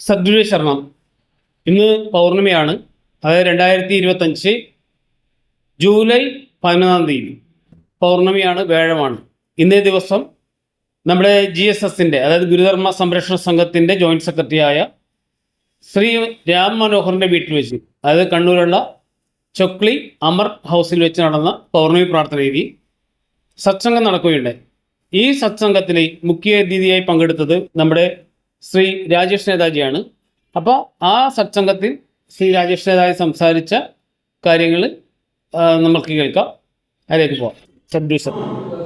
സദ്ഗുരു ശരണം ഇന്ന് പൗർണമിയാണ്. അതായത് രണ്ടായിരത്തി ഇരുപത്തഞ്ച് ജൂലൈ പതിനൊന്നാം തീയതി. പൗർണമിയാണ് വേഴമാണ് ഇന്നേ ദിവസം നമ്മുടെ ജി എസ് എസിന്റെ അതായത് ഗുരുധർമ്മ സംരക്ഷണ സംഘത്തിന്റെ ജോയിന്റ് സെക്രട്ടറിയായ ശ്രീ രാം മനോഹറിന്റെ വീട്ടിൽ വെച്ച് അതായത് കണ്ണൂരുള്ള ചൊക്ലി അമർ ഹൗസിൽ വെച്ച് നടന്ന പൗർണമി പ്രാർത്ഥന രീതി സത്സംഗം നടക്കുകയുണ്ടായി. ഈ സത്സംഗത്തിൽ മുഖ്യ അതിഥിയായി പങ്കെടുത്തത് നമ്മുടെ ശ്രീ രാജേഷ് നേതാജിയാണ്. അപ്പോൾ ആ സത്സംഗത്തിൽ ശ്രീ രാജേഷ് നേതാജി സംസാരിച്ച കാര്യങ്ങൾ നമുക്ക് കേൾക്കാം. അതിലേക്ക് പോവാം.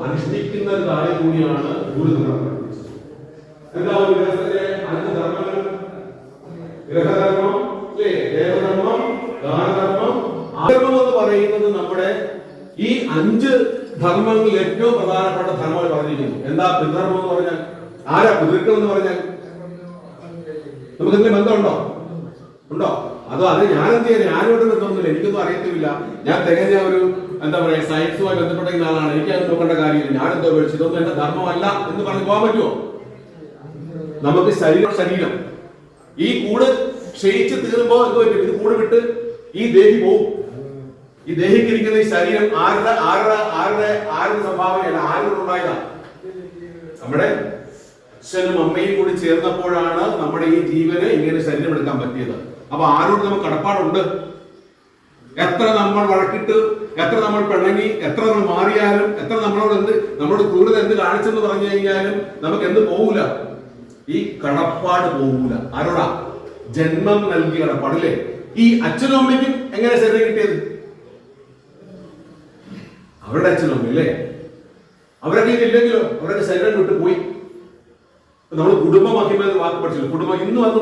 അനുഷ്ഠിക്കുന്ന ഒരു കൂടിയാണ് അഞ്ച് ധർമ്മങ്ങൾ? എന്ന് പറയുന്നത് നമ്മുടെ ഈ അഞ്ച് ധർമ്മങ്ങളിൽ ഏറ്റവും പ്രധാനപ്പെട്ട ധർമ്മങ്ങൾ പറഞ്ഞിരിക്കുന്നു. എന്താ പിന്ധർമ്മം എന്ന് പറഞ്ഞാൽ? ആരാ പിതൃക്കൾ എന്ന് പറഞ്ഞാൽ? നമുക്ക് എന്തെങ്കിലും ബന്ധമുണ്ടോ? ഉണ്ടോ? അതോ അത് ഞാൻ എന്ത് ചെയ്യാൻ ഞാനോട് ബന്ധമൊന്നുമില്ല എനിക്കൊന്നും അറിയത്തില്ല ഞാൻ തികഞ്ഞ ഒരു എന്താ പറയാ സയൻസുമായി ബന്ധപ്പെട്ട ആളാണ്. എനിക്ക് അത് നോക്കേണ്ട കാര്യമില്ല. ഞാൻ എന്തോ മേടിച്ചു ഇതൊന്നും എന്റെ ധർമ്മമല്ല എന്ന് പറഞ്ഞു പോകാൻ പറ്റുമോ? നമുക്ക് ശരീരം ശരീരം. ഈ കൂട് ക്ഷയിച്ച് തീർമ്പോ എന്ത് ഇത് കൂട് വിട്ട് ഈ ദേഹി പോവും. ഈ ദേഹിക്കിരിക്കുന്ന ഈ ശരീരം ആരുടെ ആരുടെ ആരുടെ ആരുടെ സംഭാവനയല്ല ആരുടെ ഉണ്ടായതാ നമ്മുടെ അച്ഛനും അമ്മയും കൂടി ചേർന്നപ്പോഴാണ് നമ്മുടെ ഈ ജീവന് ഇങ്ങനെ ശരീരം എടുക്കാൻ പറ്റിയത്. അപ്പൊ ആരോട് നമുക്ക് കടപ്പാടുണ്ട്? എത്ര നമ്മൾ വഴക്കിട്ട് എത്ര നമ്മൾ പിണങ്ങി എത്ര നമ്മൾ മാറിയാലും എത്ര നമ്മളോട് എന്ത് നമ്മളോട് ക്രൂരത എന്ത് കാണിച്ചെന്ന് പറഞ്ഞു കഴിഞ്ഞാലും നമുക്ക് എന്ത് പോകൂല ഈ കടപ്പാട് പോകൂല ആരോടാ? ജന്മം നൽകിയ കടപ്പാട് അല്ലേ? ഈ അച്ഛനും അമ്മയ്ക്കും എങ്ങനെ ശരീരം കിട്ടിയത്? അവരുടെ അച്ഛനും അമ്മയും അല്ലേ? അവരൊക്കെ ഇല്ലെങ്കിലോ? അവരൊക്കെ ശരീരം വിട്ട് പോയി നമ്മൾ കുടുംബ മഹിമ വാക്ക് പഠിച്ചില്ല. കുടുംബം ഇന്നും അത്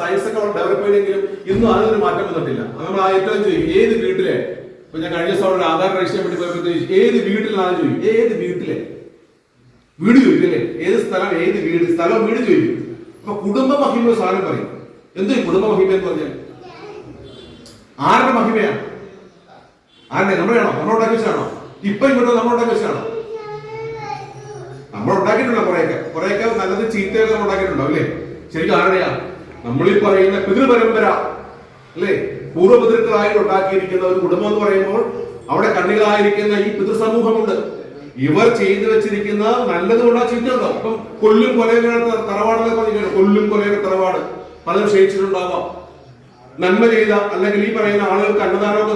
സയൻസ് ഒക്കെ അവിടെ ഡെവലപ്പ് ചെയ്തെങ്കിലും ഇന്നും അതിനൊരു മാറ്റം വന്നിട്ടില്ല. നമ്മൾ ആ ഏറ്റവും ചെയ്യും ഏത് വീട്ടിലെ? ഇപ്പൊ ഞാൻ കഴിഞ്ഞ ദിവസം ആധാർ രജിസ്റ്റർ വേണ്ടി പോയപ്പോഴത്തേക്ക് ഏത് വീട്ടിലാണ് ചോദിക്കും. ഏത് വീട്ടിലെ? വീട് ചോദിക്കും അല്ലേ? ഏത് സ്ഥലം ഏത് വീട്? സ്ഥലം വീട് ചോദിക്കും. അപ്പൊ കുടുംബ മഹിമ സാധനം പറയും. എന്ത് കുടുംബ മഹിമ എന്ന് പറഞ്ഞാൽ? ആരുടെ മഹിമയാ ആരുടെ? നമ്മുടെയാണോ നമ്മൾ ഉണ്ടാക്കി വെച്ചാണോ? ഇപ്പൊ ഇങ്ങോട്ട് നമ്മളോടൊക്കെ വെച്ചാണോ? നല്ലത് ചീത്തയൊക്കെ നമ്മൾ ഉണ്ടാക്കിയിട്ടുണ്ടാവും അല്ലേ? ശരിക്കും ആരുടെയാ? നമ്മൾ ഈ പറയുന്ന പിതൃപരമ്പര അല്ലേ? പൂർവപിതൃക്കളായി ഉണ്ടാക്കിയിരിക്കുന്ന ഒരു കുടുംബം എന്ന് പറയുമ്പോൾ അവിടെ കണ്ണികളായിരിക്കുന്ന ഈ പിതൃസമൂഹമുണ്ട്. ഇവർ ചെയ്തു വെച്ചിരിക്കുന്ന നല്ലത് കൊണ്ടാ അപ്പം കൊല്ലും കൊലയുടെ തറവാടെന്നൊക്കെ പറഞ്ഞിട്ടുണ്ട് കൊല്ലും കൊലയുടെ തറവാട്. പലരും ക്ഷയിച്ചിട്ടുണ്ടാവാം. നന്മ ചെയ്ത അല്ലെങ്കിൽ ഈ പറയുന്ന ആളുകൾക്ക് അന്നദാനമൊക്കെ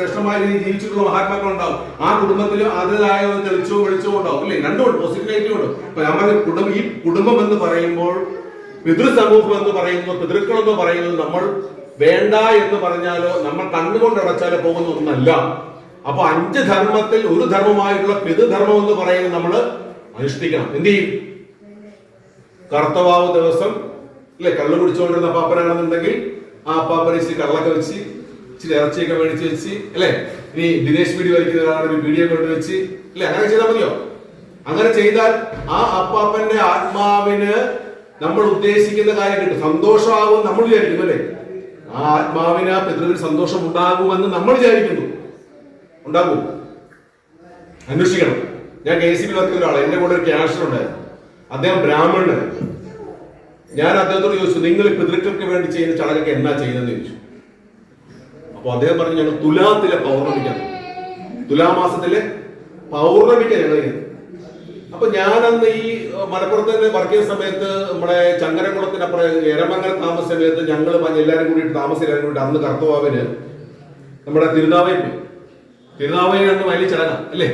ശ്രേഷ്ഠമായ രീതിയിൽ ജീവിച്ചിട്ടുള്ള മഹാത്മാക്കൾ ഉണ്ടാവും ആ കുടുംബത്തിൽ അതിലായ ഒരു തെളിച്ചവും വെളിച്ചവും ഉണ്ടാവും. അല്ലേ? രണ്ടുമുണ്ട് പോസിറ്റീവ് നമ്മൾ കുടുംബം ഈ കുടുംബം എന്ന് പറയുമ്പോൾ പിതൃസമൂഹം എന്ന് പറയുന്നത് പിതൃക്കൾ എന്ന് പറയുന്നത് നമ്മൾ വേണ്ട എന്ന് പറഞ്ഞാലോ നമ്മൾ കണ്ണുകൊണ്ട് അടച്ചാലോ പോകുന്ന ഒന്നല്ല. അപ്പൊ അഞ്ച് ധർമ്മത്തിൽ ഒരു ധർമ്മമായിട്ടുള്ള പിതൃധർമ്മം എന്ന് പറയുന്നത് നമ്മൾ അനുഷ്ഠിക്കണം. എന്ത് ചെയ്യും? കർത്തവാവ് ദിവസം അല്ലെ? കള്ളു കുടിച്ചുകൊണ്ടിരുന്ന പാപ്പനാണെന്നുണ്ടെങ്കിൽ ആ പാപ്പനിച്ച് കള്ളൊക്കെ വെച്ച് ഇച്ചിരി ഇറച്ചിയൊക്കെ മേടിച്ച് വെച്ച് അല്ലെ? ഇനി ദിനേശ് വീഡിയോ വരയ്ക്കുന്ന ഒരാളൊരു വീഡിയോ കൊണ്ട് വെച്ച് അല്ലെ? അങ്ങനെ ചെയ്താൽ മതിയോ? അങ്ങനെ ചെയ്താൽ ആ അപ്പാപ്പന്റെ ആത്മാവിന് നമ്മൾ ഉദ്ദേശിക്കുന്ന കാര്യം കിട്ടും. സന്തോഷമാകും നമ്മൾ വിചാരിക്കുന്നു അല്ലേ? ആ ആത്മാവിന് ആ പിതൃവിന് സന്തോഷം ഉണ്ടാകുമെന്ന് നമ്മൾ വിചാരിക്കുന്നു. ഉണ്ടാകും. അന്വേഷിക്കണം. ഞാൻ കെ സി ബി വർക്ക് ഒരാളാണ്. എന്റെ കൂടെ ഒരു ക്യാഷർ ഉണ്ടായിരുന്നു. അദ്ദേഹം ബ്രാഹ്മണനായിരുന്നു. ഞാൻ അദ്ദേഹത്തോട് ചോദിച്ചു നിങ്ങൾ പിതൃക്കൾക്ക് വേണ്ടി ചെയ്യുന്ന ചടങ്ങൊക്കെ എന്നാ ചെയ്യുന്നതെന്ന് ചോദിച്ചു. അപ്പൊ അദ്ദേഹം പറഞ്ഞു ഞങ്ങൾ തുലാത്തിലെ പൗർണമിക്കാണ്. തുലാമാസത്തിലെ പൗർണമിക്ക് ഞങ്ങൾ അപ്പൊ ഞാൻ അന്ന് ഈ മലപ്പുറത്ത് തന്നെ വർക്ക് ചെയ്യുന്ന സമയത്ത് നമ്മുടെ ചങ്ങരകുളത്തിനപ്പുറം എരമംഗലം താമസ സമയത്ത് ഞങ്ങൾ എല്ലാവരും കൂടി താമസം എല്ലാവരും കൂടി അന്ന് കർത്തവാവിന് നമ്മുടെ തിരുനാവയിൽ പോയി. തിരുനാവയിൽ അന്ന് വലിയ ചടങ്ങാണ് അല്ലേ?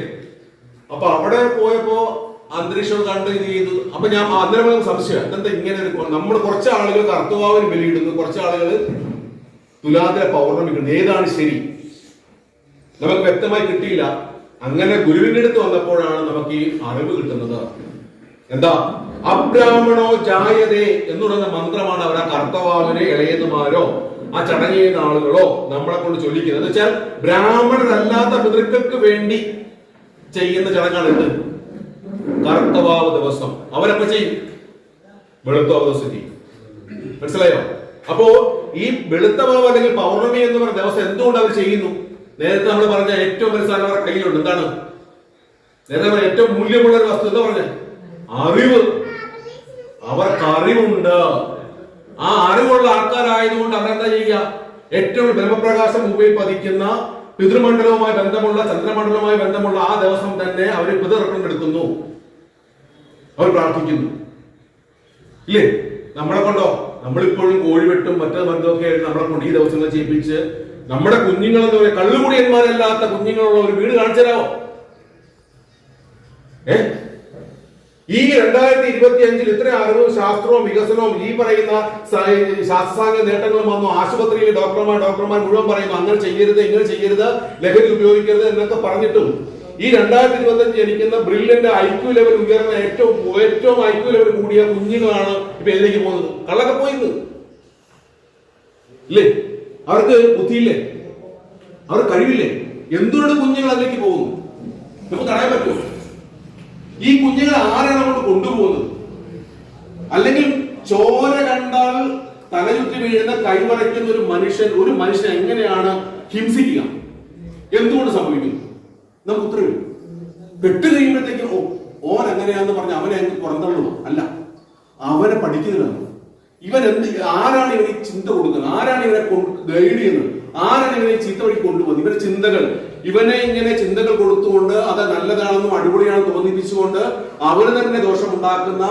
അപ്പൊ അവിടെ പോയപ്പോ അന്തരീക്ഷം കണ്ട് ഇത് ചെയ്തു. അപ്പൊ ഞാൻ അന്നേരം സംശയം എന്താ ഇങ്ങനെ നമ്മൾ കുറച്ച് ആളുകൾ കർത്തവാവിന് ബലിയിടുന്നു കുറച്ച് ആളുകൾ തുലാത്തിലെ പൗർണമിക്കുന്നു ഏതാണ് ശരി? നമുക്ക് വ്യക്തമായി കിട്ടിയില്ല. അങ്ങനെ ഗുരുവിന്റെ അടുത്ത് വന്നപ്പോഴാണ് നമുക്ക് ഈ അറിവ് കിട്ടുന്നത്. എന്താ? അബ്രാഹ്മണോ ജായതേ എന്നുള്ള മന്ത്രമാണ് അവർ ആ കർത്തവാവിനെ ഇളയതുമാരോ ആ ചടങ്ങ് ചെയ്യുന്ന ആളുകളോ നമ്മളെ കൊണ്ട് ചൊല്ലിക്കുന്നത്. എന്ന് വെച്ചാൽ ബ്രാഹ്മണരല്ലാത്ത പിതൃക്കൾക്ക് വേണ്ടി ചെയ്യുന്ന ചടങ്ങാണ് ഇത് കർത്തവാവ് ദിവസം. അവരപ്പ ചെയ്യും. വെളുത്തവാവ് ദിവസം ചെയ്യും മനസ്സിലായോ? അപ്പോ ഈ വെളുത്ത മാവ് അല്ലെങ്കിൽ പൗർണമി എന്ന് പറഞ്ഞ ദിവസം എന്തുകൊണ്ട് അവർ ചെയ്യുന്നു? നേരത്തെ നമ്മൾ പറഞ്ഞ ഏറ്റവും വലിയ സാധനം അവരുടെ കയ്യിലുണ്ട്. എന്താണ്? നേരത്തെ പറഞ്ഞ ഏറ്റവും മൂല്യമുള്ള ഒരു വസ്തു എന്താ പറഞ്ഞ? അറിവ്. അവർക്ക് അറിവുണ്ട്. ആ അറിവുള്ള ആൾക്കാരായതുകൊണ്ട് അവരെന്താ ചെയ്യുക? ഏറ്റവും ബ്രഹ്മപ്രകാശം മുമ്പിൽ പതിക്കുന്ന പിതൃമണ്ഡലവുമായി ബന്ധമുള്ള ചന്ദ്രമണ്ഡലവുമായി ബന്ധമുള്ള ആ ദിവസം തന്നെ അവർ പിതൃർപ്പണം എടുക്കുന്നു. അവർ പ്രാർത്ഥിക്കുന്നു. ഇല്ലേ? നമ്മളെ കൊണ്ടോ? നമ്മളിപ്പോഴും കോഴിവെട്ടും മറ്റേ ബന്ധമൊക്കെ ആയിട്ട് നമ്മളെ കൊണ്ട് ഈ ദിവസങ്ങൾ ചെയ്യിപ്പിച്ച് നമ്മുടെ കുഞ്ഞുങ്ങൾ എന്താ പറയുക കള്ളുകുടിയന്മാരല്ലാത്ത കുഞ്ഞുങ്ങളുള്ള ഒരു വീട് കാണിച്ചു തരാമോ? ഏ? ഈ രണ്ടായിരത്തി ഇരുപത്തി അഞ്ചിൽ ഇത്ര അറിവും ശാസ്ത്രവും വികസനവും ഈ പറയുന്ന ശാസ്ത്രാംഗ നേട്ടങ്ങളും വന്നു. ആശുപത്രിയിൽ ഡോക്ടർമാർ ഡോക്ടർമാർ മുഴുവൻ പറയുന്നു അങ്ങനെ ചെയ്യരുത് ഇങ്ങനെ ചെയ്യരുത് ലഹരി ഉപയോഗിക്കരുത് എന്നൊക്കെ പറഞ്ഞിട്ടും ഈ രണ്ടായിരത്തി ഇരുപത്തി അഞ്ച് ജനിക്കുന്ന ബ്രില്യന്റ് ഐക്യു ലെവൽ ഉയർന്ന ഏറ്റവും ഏറ്റവും ഐക്യു ലെവൽ കൂടിയ കുഞ്ഞുങ്ങളാണ് ഇപ്പൊ ഏതിലേക്ക് പോകുന്നത്. കള്ളൊക്കെ പോയിന്ന്. ഇല്ലേ? അവർക്ക് ബുദ്ധിയില്ലേ? അവർ കഴിവില്ലേ? എന്തുകൊണ്ട് കുഞ്ഞുങ്ങൾ അതിലേക്ക് പോകുന്നു? നമുക്ക് തടയാൻ പറ്റുമോ? ഈ കുഞ്ഞുങ്ങളെ ആരാണ് നമ്മൾ കൊണ്ടുപോകുന്നത്? അല്ലെങ്കിൽ ചോര കണ്ടാൽ തലചുറ്റി വീഴുന്ന കൈവറയ്ക്കുന്ന ഒരു മനുഷ്യൻ ഒരു മനുഷ്യൻ എങ്ങനെയാണ് ഹിംസിക്കുക? എന്തുകൊണ്ട് സംഭവിക്കുന്നു? നമുക്ക് പെട്ട് കഴിയുമ്പോഴത്തേക്കും ഓ ഓൻ എങ്ങനെയാന്ന് പറഞ്ഞ് അവനെ അങ്ങ് പുറന്തള്ളൂ. അല്ല അവനെ പഠിക്കുന്നതാണ് ഇവൻ എന്ത് ആരാണ് ഇവന് ചിന്ത കൊടുക്കുന്നത്? ആരാണ് ഇവനെ ഗൈഡ് ചെയ്യുന്നത്? ആരാണ് ഇവനെ ചീത്ത വഴി കൊണ്ടുപോകുന്നത്? ഇവരുടെ ചിന്തകൾ. ഇവനെ ഇങ്ങനെ ചിന്തകൾ കൊടുത്തുകൊണ്ട് അത് നല്ലതാണെന്നും അടിപൊളിയാണെന്ന് തോന്നിപ്പിച്ചുകൊണ്ട് അവന് തന്നെ ദോഷമുണ്ടാക്കുന്ന